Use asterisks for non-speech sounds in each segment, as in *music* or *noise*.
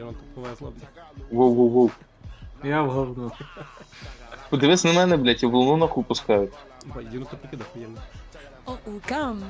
Йонату повезло, блядь. Воу-воу-воу. Я в говно. Подивись на мене, блядь, і волну нахуй пускають. Бо Йонату покидав охуєнно.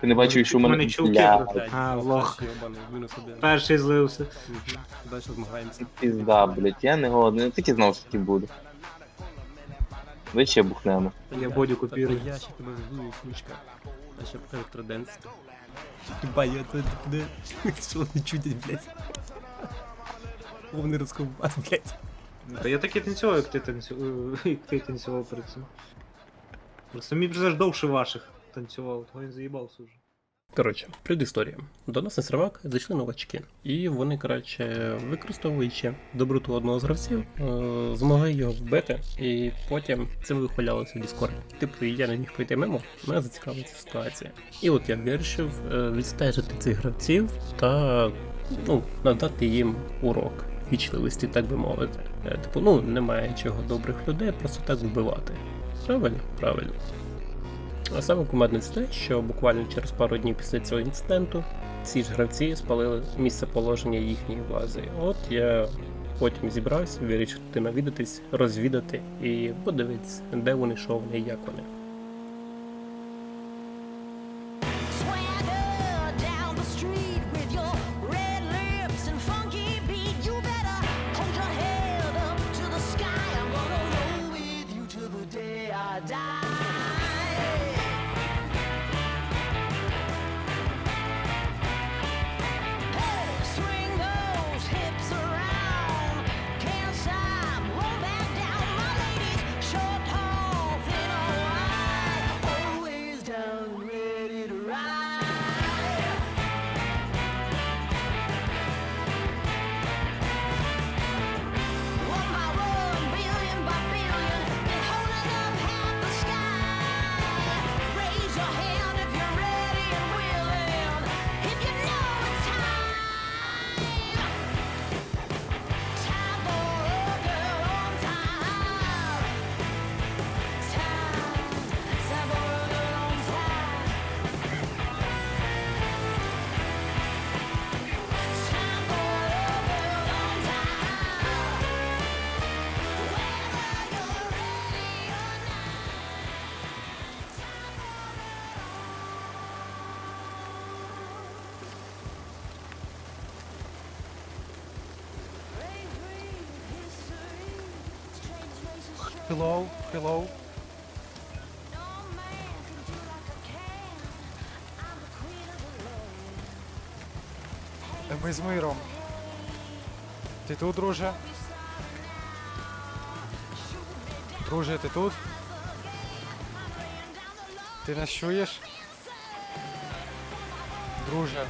Ти не бачив, що в У мене. мене чулки Бля, просто. А, лох. Йобаний, мінус один. Перший злився. Далі змагаємося. Пізда, блядь, я не голодний. Я тільки знав, що таке буде. Ви ще бухнемо. Я Бодю копірую. Я ще тебе здую, сучка. Я ще покажу траденс. Хіба я це де? *laughs* Що вони чудять, блядь? Повний розковбас, блядь. Та я так і танцював, як ти танцював, *laughs* як ти танцював перед цим. Просто мій вже довше ваших танцював, то він заїбався вже. Коротше, предісторія. До нас на сервак зайшли новачки, і вони, коротше, використовуючи доброту одного з гравців, е, змогли його вбити, і потім цим вихвалялися в Discord. Типу, я не міг пройти мимо, мене зацікавила ця ситуація. І от я вирішив е, відстежити цих гравців та ну, надати їм урок вічливості, так би мовити. Е, Типу, ну немає чого добрих людей, просто так вбивати. Правильно? Правильно. А саме кумедне це те, що буквально через пару днів після цього інциденту ці ж гравці спалили місце положення їхньої бази. От я потім зібрався, вирішив туди навідатись, розвідати і подивитися, де вони, що вони, як вони. Е, road. Ми з миром. Ти тут, друже? Друже, ти тут? Ти нас чуєш? Друже.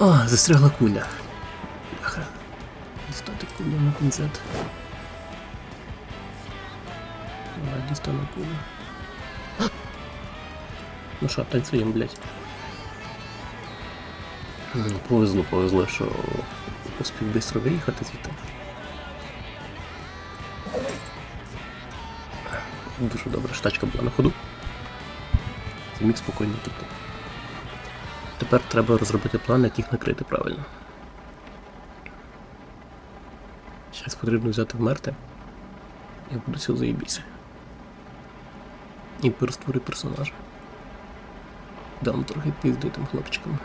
О, застрягла куля. Бляха. Дістати кулю на пінцет. Давай дістану кулю. Ну що, танцюємо, блядь. Ну, повезло, повезло, що успів швидко виїхати звідти. Дуже добре, що тачка була на ходу. Зміг спокійно тут. Тепер треба розробити план, як їх накрити правильно. Зараз потрібно взяти вмерти. Я буду цього заїбіся. І перестворю персонажа. Дам трохи пізди тим хлопчикам.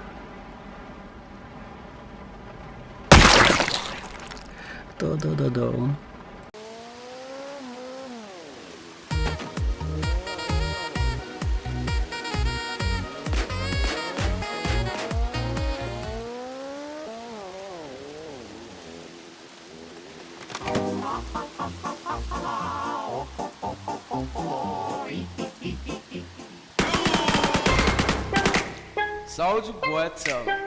Та-да-да-дам. Old Bottom.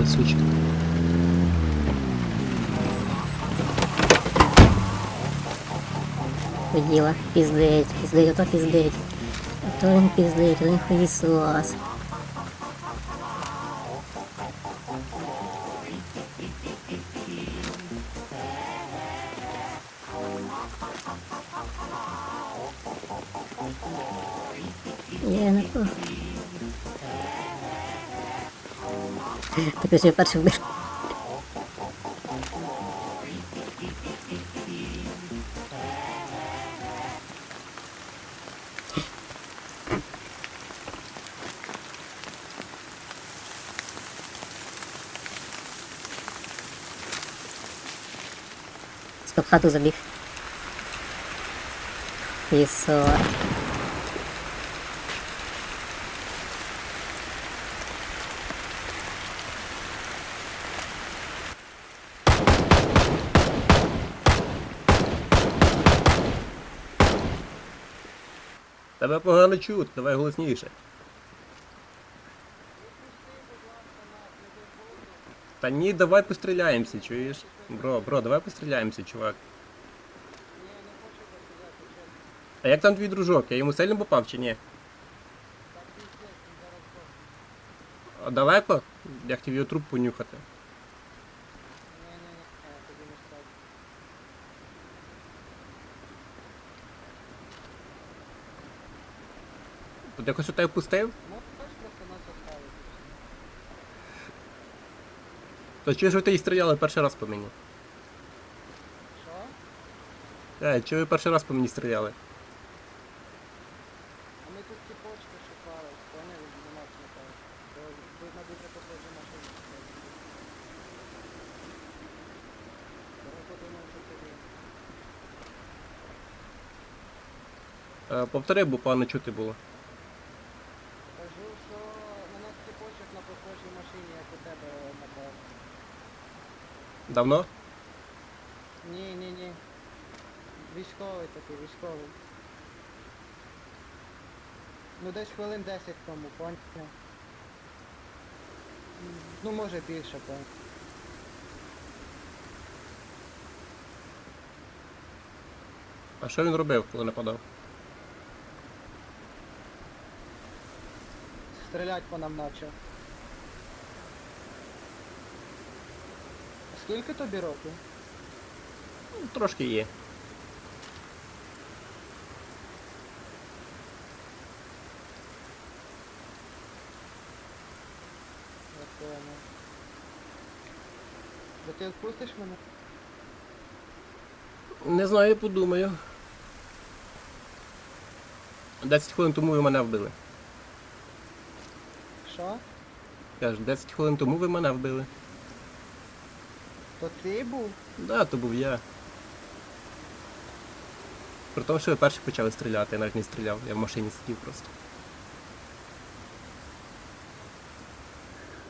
падает сучка. Удила, пиздеть, пиздеть, а то пиздеть. А то он пиздеть, а то не хуесос. Yeah, no. Ось я перший вбив. Стоп хату забіг. Ісо. Тебе погано чути, давай голосніше. Та ні, давай постріляємося, чуєш? Бро, бро, давай постріляємося, чувак. А як там твій дружок? Я йому сильно попав чи ні? А далеко? Я хотів його труп понюхати. Тут якось тебе пустив? То чого ж ви тоді стріляли перший раз по мені? Що? Е, чого ви перший раз по мені стріляли? А ми тут цепочки шукали, поняли, нема чого. То ви на дуже похожі машини. Подумав, що тобі. Е, повтори, бо погано чути було. Кажу, що на нас цепочок на похожій машині, як у тебе напав. Давно? Ні, ні, ні. Військовий такий, військовий. Ну десь хвилин 10 тому, поняв. М, Ну може більше, поняв. А що він робив, коли нападав? Стрілять по нам начав. Скільки тобі років? Ну, Трошки є. Я понял. Да ти відпустиш мене? Не знаю, подумаю. 10 хвилин тому ви мене вбили. Що? Кажу, 10 хвилин тому ви мене вбили. То ти був? Да, то був я. При тому, що ви перші почали стріляти, я навіть не стріляв, я в машині сидів просто.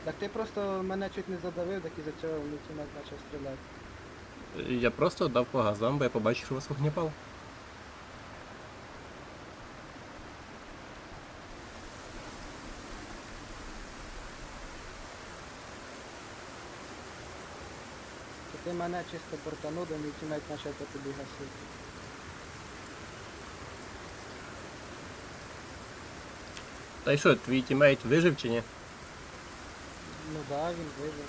Так ти просто мене чуть не задавив, так і за цього лейтенант почав стріляти. Я просто дав по газам, бо я побачив, що у вас вогнепал. Ти мене чисто да лейтенант почав по тобі гасити. Та й що, твій тімейт вижив чи ні? Ну да, він вижив.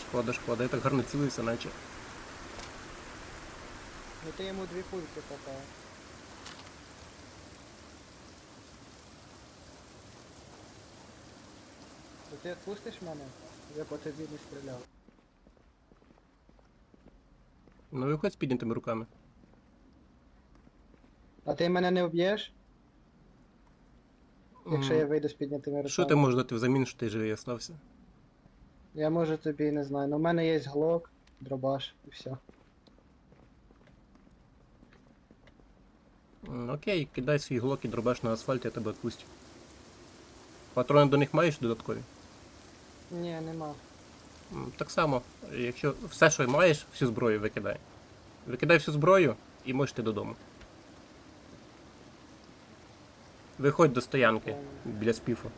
Шкода, шкода, я так гарно цілився, наче. Ну ти йому дві пульки попав. То ти відпустиш мене? Я по тобі не стріляв. Ну виходь з піднятими руками. А ти мене не вб'єш, якщо я вийду з піднятими руками? Що ти можеш дати взамін, що ти живий остався? Я можу тобі не знаю. Ну в мене є глок, дробаш і все. М, Окей, кидай свій глок і дробаш на асфальт, я тебе відпустю. Патрони до них маєш додаткові? Ні, нема. Так само, якщо все, що маєш, всю зброю викидай. Викидай всю зброю і можеш йти додому. Виходь до стоянки біля спіфу.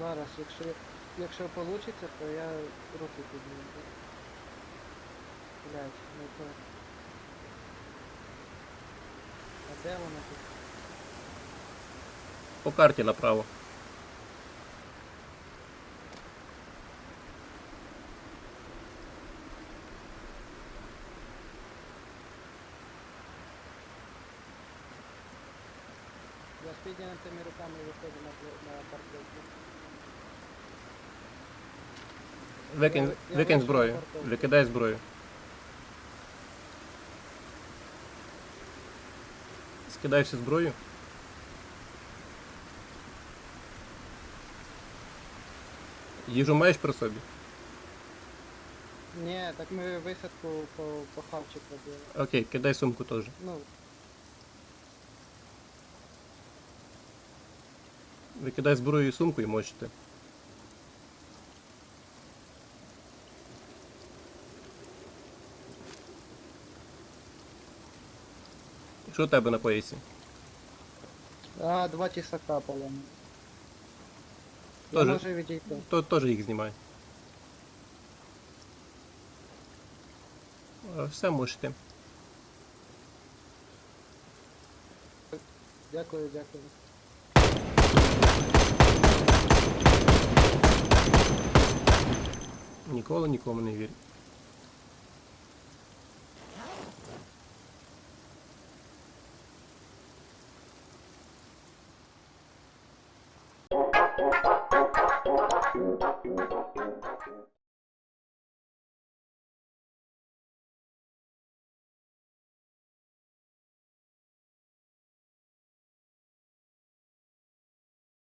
Зараз, якщо якщо вийде, то я руки підніму. Блять, не то. А де воно тут? По карті направо. Я з піднятими руками виходжу на, парковку. Викинь, Я викинь вийшов зброю. на парковку. Викидай зброю. Скидай всю зброю. Їжу маєш при собі? Ні, так ми висадку по, по хавчик робили. Окей, кидай сумку теж. Ну, Викидай зброю і сумку і можете. Що у тебе на поясі? а, два тісака поломали. Я Тоже. можу відійти. То теж їх знімай. Е, Все можете. Дякую, дякую. ніколи нікому не вірю.